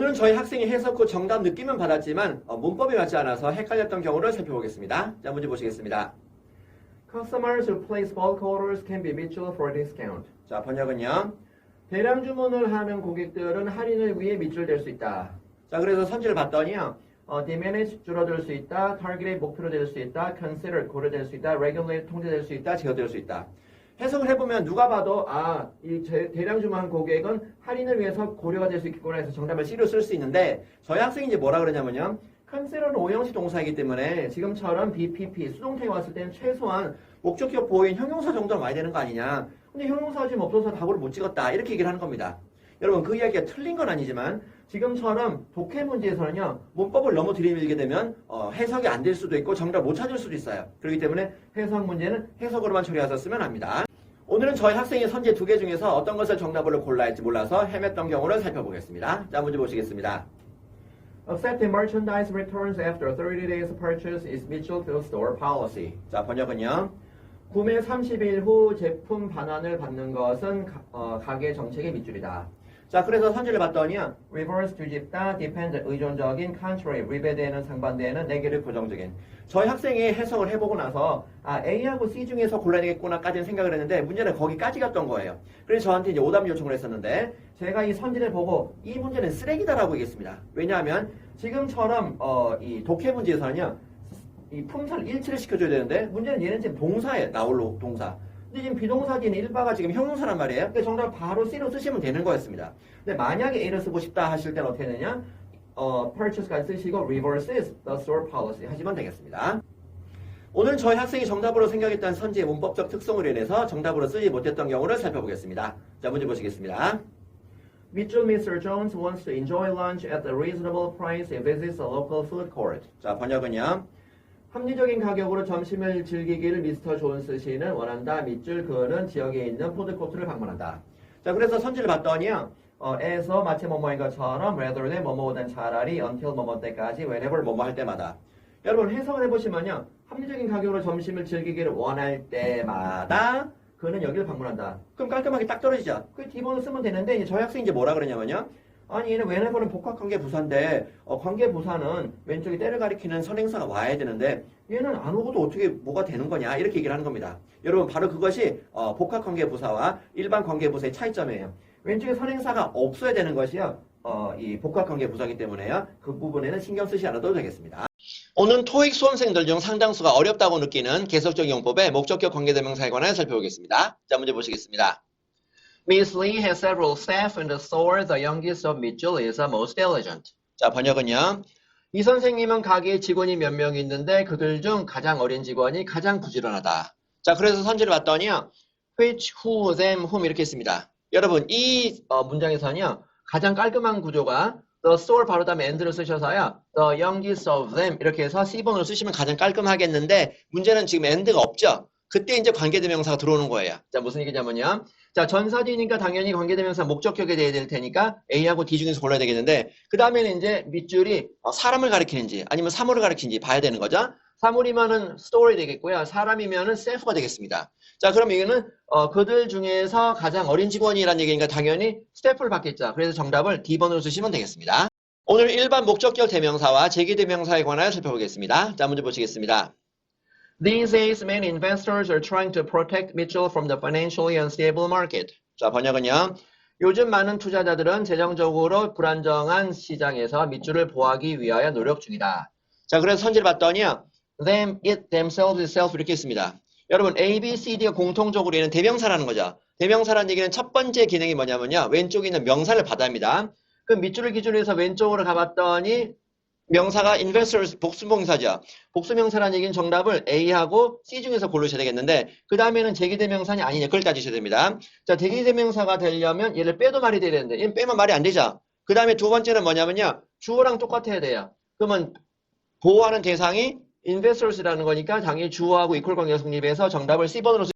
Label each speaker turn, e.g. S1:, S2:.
S1: 오늘은 저희 학생이 해석 후 정답 느낌은 받았지만 어, 문법이 맞지 않아서 헷갈렸던 경우를 살펴보겠습니다. 자, 문제 보시겠습니다.
S2: Customers who place bulk orders can be mutual for discount.
S1: 자, 번역은요.
S2: 대량 주문을 하는 고객들은 할인을 위해 밑줄될 수 있다.
S1: 자, 그래서 선지를 봤더니요.
S2: 어, diminish 줄어들 수 있다. target의 목표로 될 수 있다. consider 고려될 수 있다. regulate 통제될 수 있다.
S1: 있다, 제어될 수 있다. 해석을 해보면 누가 봐도 아, 이 제- 대량 주문한 고객은 할인을 위해서 고려가 될 수 있겠구나 해서 정답을 C로 쓸 수 있는데 저희 학생이 이제 뭐라 그러냐면요. 컨시더는 오형식 동사이기 때문에 지금처럼 BPP 수동태에 왔을 때는 최소한 목적격 보호인 형용사 정도는 와야 되는 거 아니냐. 근데 형용사가 지금 없어서 답을 못 찍었다. 이렇게 얘기를 하는 겁니다. 여러분 그 이야기가 틀린 건 아니지만 지금처럼 독해 문제에서는요 문법을 너무 들이밀게 되면 어, 해석이 안 될 수도 있고 정답 못 찾을 수도 있어요. 그렇기 때문에 해석 문제는 해석으로만 처리하셨으면 합니다. 오늘은 저희 학생이 선제 두 개 중에서 어떤 것을 정답으로 골라야 할지 몰라서 헤맸던 경우를 살펴보겠습니다. 자 문제 보시겠습니다.
S2: Accepting merchandise returns after 30 days purchase is to store policy.
S1: 자 번역은요.
S2: 구매 30일 후 제품 반환을 받는 것은 가, 어, 가게 정책의 밑줄이다.
S1: 자 그래서 선지를 봤더니요.
S2: reverse 뒤집다, depend 의존적인, contrary 위배되는 상반되는
S1: 네개를 고정적인. 저희 학생이 해석을 해보고 나서 아 A하고 C 중에서 골라야 되겠구나까지는 생각을 했는데 문제는 거기까지 갔던 거예요. 그래서 저한테 이제 오답 요청을 했었는데 제가 이 선지를 보고 이 문제는 쓰레기다라고 얘기했습니다. 왜냐하면 지금처럼 어, 이 독해 문제에서는요 이 품사를 일치를 시켜줘야 되는데 문제는 얘는 지금 동사에 나올 동사. 근데 지금 비동사 뒤에는 일바가 지금 형용사란 말이에요. 근데 정답 바로 C로 쓰시면 되는 거였습니다. 근데 만약에 A를 쓰고 싶다 하실 때는 어떻게 되냐? 어, purchase까지 쓰시고 reverse is the store policy 하시면 되겠습니다. 오늘 저희 학생이 정답으로 생각했던 선지의 문법적 특성으로 인해서 정답으로 쓰지 못했던 경우를 살펴보겠습니다. 자, 문제 보시겠습니다.
S2: 밑줄 Mr. Jones wants to enjoy lunch at a reasonable price and visits a local food court.
S1: 자, 번역은요.
S2: 합리적인 가격으로 점심을 즐기기를 미스터 존스 씨는 원한다. 밑줄 그는 지역에 있는 푸드코트를 방문한다.
S1: 자, 그래서 선지를 봤더니요.
S2: 어, 에서 마치 뭐뭐인 것처럼 rather than 뭐뭐보단 차라리 until 뭐뭐 때까지 whenever
S1: 뭐뭐 할 때마다.
S2: 여러분 해석을 해보시면요. 합리적인 가격으로 점심을 즐기기를 원할 때마다 그는 여기를 방문한다.
S1: 그럼 깔끔하게 딱 떨어지죠.
S2: 그 기본을 쓰면 되는데 이제
S1: 저희 학생이 이제 뭐라 그러냐면요. 아니 얘는 whenever는 복합관계 부사인데 어, 관계 부사는 왼쪽에 때를 가리키는 선행사가 와야 되는데 얘는 안 오고도 어떻게 뭐가 되는 거냐 이렇게 얘기를 하는 겁니다. 여러분 바로 그것이 어, 복합관계 부사와 일반 관계 부사의 차이점이에요. 왼쪽에 선행사가 없어야 되는 것이요. 어, 이 복합관계 부사이기 때문에요. 그 부분에는 신경 쓰지 않아도 되겠습니다. 오늘 토익 수험생들 중 상당수가 어렵다고 느끼는 계속적 용법의 목적격 관계대명사에 관해 살펴보겠습니다. 자 문제 보시겠습니다.
S2: Miss Lee has several staff the store. The youngest of Mitchell is the most diligent.
S1: 자 번역은요.
S2: 이 선생님은 가게에 직원이 몇 명 있는데 그들 중 가장 어린 직원이 가장 부지런하다.
S1: 자, 그래서 선지를 봤더니요. which, who, them, whom 이렇게 했습니다. 여러분, 이
S2: 어, 문장에서는요. 가장 깔끔한 구조가 the store 바로 다음에 and를 쓰셔서요. the youngest of them
S1: 이렇게 해서 C번으로 쓰시면 가장 깔끔하겠는데 문제는 지금 and가 없죠. 그때 이제 관계대명사가 들어오는 거예요.
S2: 자 무슨 얘기냐면요. 자 전사지니까 당연히 관계대명사 목적격에 돼야 될 테니까
S1: A하고 D 중에서 골라야 되겠는데 그 다음에는 이제 밑줄이 어, 사람을 가리키는지 아니면 사물을 가리키는지 봐야 되는 거죠.
S2: 사물이면은 story 되겠고요. 사람이면은
S1: 셀프가 되겠습니다. 자, 그럼 이거는
S2: 어, 그들 중에서 가장 어린
S1: 직원이라는 얘기니까 당연히
S2: 스태프를 받겠죠.
S1: 그래서 정답을 D번으로 쓰시면 되겠습니다. 오늘 일반 목적격 대명사와 제기 대명사에 관하여 살펴보겠습니다. 자, 문제 보시겠습니다.
S2: These days, many investors are trying to protect Mitchell from the financially unstable market.
S1: 자, 번역은요.
S2: 요즘 많은 투자자들은 재정적으로 불안정한 시장에서 밑줄을 보호하기 위하여 노력 중이다.
S1: 자, 그래서 선지를 봤더니요.
S2: Them, it, themselves,
S1: itself 이렇게 했습니다. 여러분 A, B, C, D가 공통적으로 얘는 대명사라는 거죠. 대명사라는 얘기는 첫 번째 기능이 뭐냐면요. 왼쪽에 있는 명사를 받아합니다.
S2: 그 밑줄을 기준으로 해서 왼쪽으로 가봤더니
S1: 명사가 investors 복수명사죠.
S2: 복수명사라는 얘기는 정답을 A하고 C 중에서 고르셔야 되겠는데 그 다음에는 제기대명사냐 아니냐 그걸 따지셔야 됩니다. 자 대기대명사가 되려면 얘를 빼도 말이 돼야 되는데
S1: 얘는 빼면 말이 안 되죠. 그 다음에 두 번째는 뭐냐면요.
S2: 주어랑 똑같아야 돼요. 그러면
S1: 보호하는 대상이
S2: investors라는 거니까 당연히 주어하고 이퀄 관계가 성립해서 정답을 C번으로